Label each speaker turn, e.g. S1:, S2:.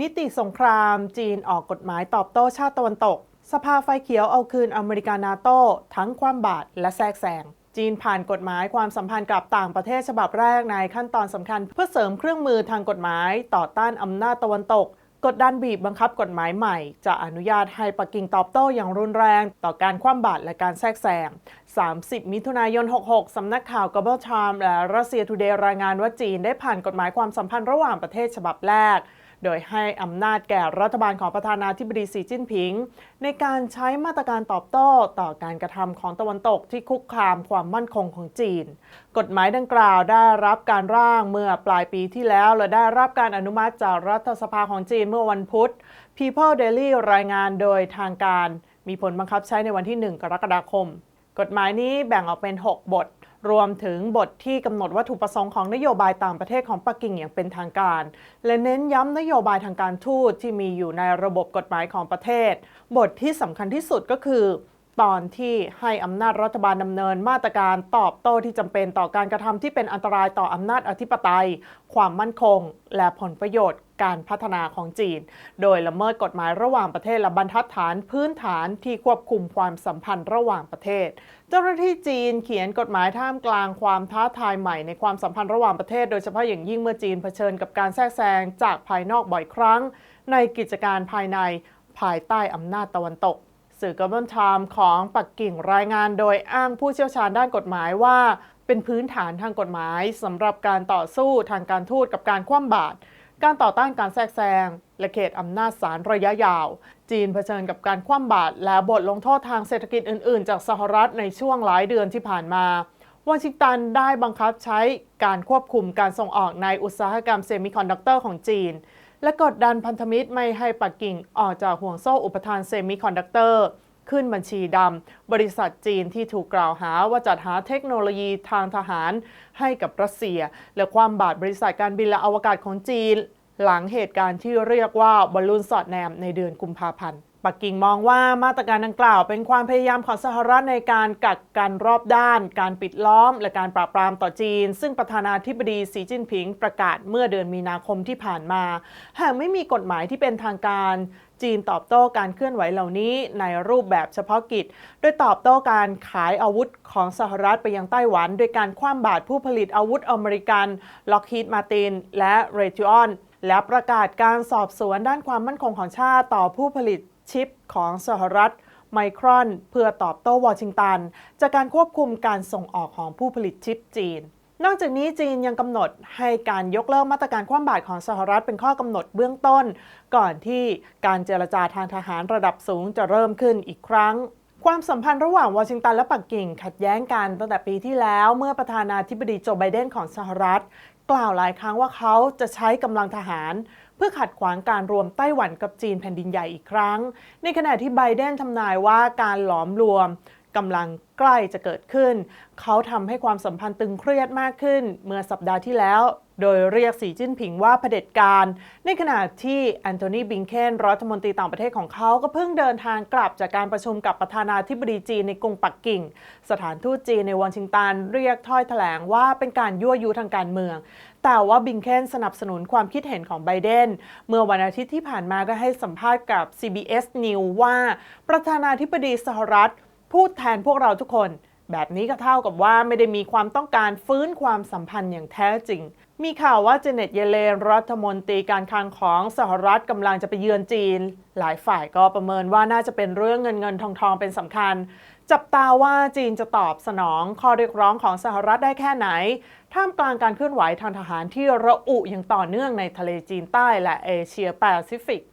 S1: นิติสงครามจีนออกกฎหมายตอบโต้ชาติตะวันตก สภาไฟเขียวเอาคืนอเมริกานาโต้ทั้งความบาตรและแทรกแซงจีนผ่านกฎหมายความสัมพันธ์กับต่างประเทศฉบับแรกในขั้นตอนสำคัญ เพื่อเสริมเครื่องมือทางกฎหมายต่อต้านอำนาจตะวันตก กดดันบีบบังคับกฎหมายใหม่ จะอนุญาตให้ปักกิ่งตอบโต้อย่างรุนแรง ต่อการคว่ำบาตรและการแทรกแซง 30 มิถุนายน 66 สำนักข่าว Global Times และรัสเซีย Today รายงานว่าจีนได้ผ่านกฎหมายความสัมพันธ์ระหว่างประเทศฉบับแรก โดยให้อำนาจแก่รัฐบาลของประธานาธิบดีสีจิ้นผิง ในการใช้มาตรการตอบโต้ต่อการกระทำของตะวันตกที่คุกคามความมั่นคงของจีน กฎหมายดังกล่าวได้รับการร่างเมื่อปลายปีที่แล้ว และได้รับการอนุมัติจากรัฐสภาของจีนเมื่อวันพุธ People Daily รายงานโดยทางการ มีผลบังคับใช้ในวันที่ 1 กรกฎาคม กฎหมายนี้แบ่งออกเป็น 6 บท รวมถึงบทที่กำหนดวัตถุประสงค์ของนโยบายต่างประเทศของปักกิ่งอย่างเป็นทางการ และเน้นย้ำนโยบายทางการทูตที่มีอยู่ในระบบกฎหมายของประเทศ บทที่สำคัญที่สุดก็คือ ตอนที่ให้อำนาจรัฐบาลดำเนินมาตรการตอบโต้ที่จำเป็นต่อการกระทำที่เป็นอันตรายต่ออำนาจอธิปไตย ความมั่นคง และผลประโยชน์การพัฒนาของจีน โดยละเมิดกฎหมายระหว่างประเทศและบรรทัดฐานพื้นฐานที่ควบคุมความสัมพันธ์ระหว่างประเทศ เจ้าหน้าที่จีนเขียนกฎหมายท่ามกลางความท้าทายใหม่ในความสัมพันธ์ระหว่างประเทศ โดยเฉพาะอย่างยิ่งเมื่อจีนเผชิญกับการแทรกแซงจากภายนอกบ่อยครั้ง ในกิจการภายในภายใต้อำนาจตะวันตก สื่อก l บ b a l Time ของปักกิ่งรายงานโดยอ้างผู้เชี่ยวชาญด้านกฎหมายว่า เป็นพื้นฐานทางกฎหมายสำหรับการต่อสู้ทางการทูตกับการคว่ำบาตรการต่อต้านการแทรกแซงและเขตอำนาจศาลระยะยาว จีนเผชิญกับการคว่ำบาตรและบทลงโทษทางเศรษฐกิจอื่น ๆ จากสหรัฐในช่วงหลายเดือนที่ผ่านมาวอชิงตันได้บังคับใช้การควบคุมการส่งออกในอุตสาหกรรมเซมิคอนดักเตอร์ของจีน และกดดันพันธมิตรไม่ให้ปักกิ่งออกจากห่วงโซ่อุปทานเซมิคอนดักเตอร์ขึ้นบัญชีดำ บริษัทจีนที่ถูกกล่าวหาว่าจัดหาเทคโนโลยีทางทหารให้กับรัสเซีย และความบาดบริษัทการบินและอวกาศของจีน หลังเหตุการณ์ที่เรียกว่าบอลลูนสอดแนมในเดือนกุมภาพันธ์ ปักกิ่งมองว่ามาตรการดังกล่าว เป็นความพยายามของสหรัฐในการกักกันรอบด้าน การปิดล้อม และการปราบปรามต่อจีน ซึ่งประธานาธิบดีสีจิ้นผิงประกาศเมื่อเดือนมีนาคมที่ผ่านมา หากไม่มีกฎหมายที่เป็นทางการจีนตอบโต้การเคลื่อนไหวเหล่านี้ในรูปแบบเฉพาะกิจ โดยตอบโต้การขายอาวุธของสหรัฐไปยังไต้หวัน โดยการคว่ำบาตรผู้ผลิตอาวุธอเมริกันล็อกฮีดมาตินและเรทิออนและประกาศการสอบสวนด้านความมั่นคงของชาติต่อผู้ผลิต ชิปของสหรัฐไมครอนเพื่อตอบโต้วอชิงตัน จากการควบคุมการส่งออกของผู้ผลิตชิปจีน นอกจากนี้จีนยังกำหนดให้การยกเลิกมาตรการคว่ำบาตรของสหรัฐเป็นข้อกำหนดเบื้องต้น ก่อนที่การเจรจาทางทหารระดับสูงจะเริ่มขึ้นอีกครั้งความสัมพันธ์ระหว่างวอชิงตันและปักกิ่งขัดแย้งกันตั้งแต่ปีที่แล้วเมื่อประธานาธิบดีโจไบเดนของสหรัฐ กล่าวหลายครั้งว่าเขาจะใช้กำลังทหาร เพื่อขัดขวางการรวมไต้หวันกับจีนแผ่นดินใหญ่อีกครั้ง ในขณะที่ไบเดนทำนายว่าการหลอมรวมกำลังใกล้จะเกิดขึ้น เขาทำให้ความสัมพันธ์ตึงเครียดมากขึ้น เมื่อสัปดาห์ที่แล้ว โดยเรียกสีจิ้นผิงว่าเผด็จการ ในขณะที่แอนโทนีบิงเคนรัฐมนตรีต่างประเทศของเขาก็เพิ่งเดินทางกลับจากการประชุมกับประธานาธิบดีจีนในกรุงปักกิ่ง สถานทูตจีนในวอชิงตันเรียกถ้อยแถลงว่าเป็นการยั่วยุทางการเมือง แต่ว่าบิงเคนสนับสนุนความคิดเห็นของไบเดน เมื่อวันอาทิตย์ที่ผ่านมาก็ให้สัมภาษณ์กับ CBS News ว่าประธานาธิบดีสหรัฐพูดแทนพวกเราทุกคน แบบนี้ก็เท่ากับว่าไม่ได้มีความต้องการฟื้นความสัมพันธ์อย่างแท้จริง มีข่าวว่าเจเน็ตเยเลนรัฐมนตรีการคลังของสหรัฐกำลังจะไปเยือนจีน หลายฝ่ายก็ประเมินว่าน่าจะเป็นเรื่องเงินเงินทองทองเป็นสำคัญ จับตาว่าจีนจะตอบสนองข้อเรียกร้องของสหรัฐได้แค่ไหน ท่ามกลางการเคลื่อนไหวทางทหารที่ระอุอย่างต่อเนื่องในทะเลจีนใต้และเอเชียแปซิฟิก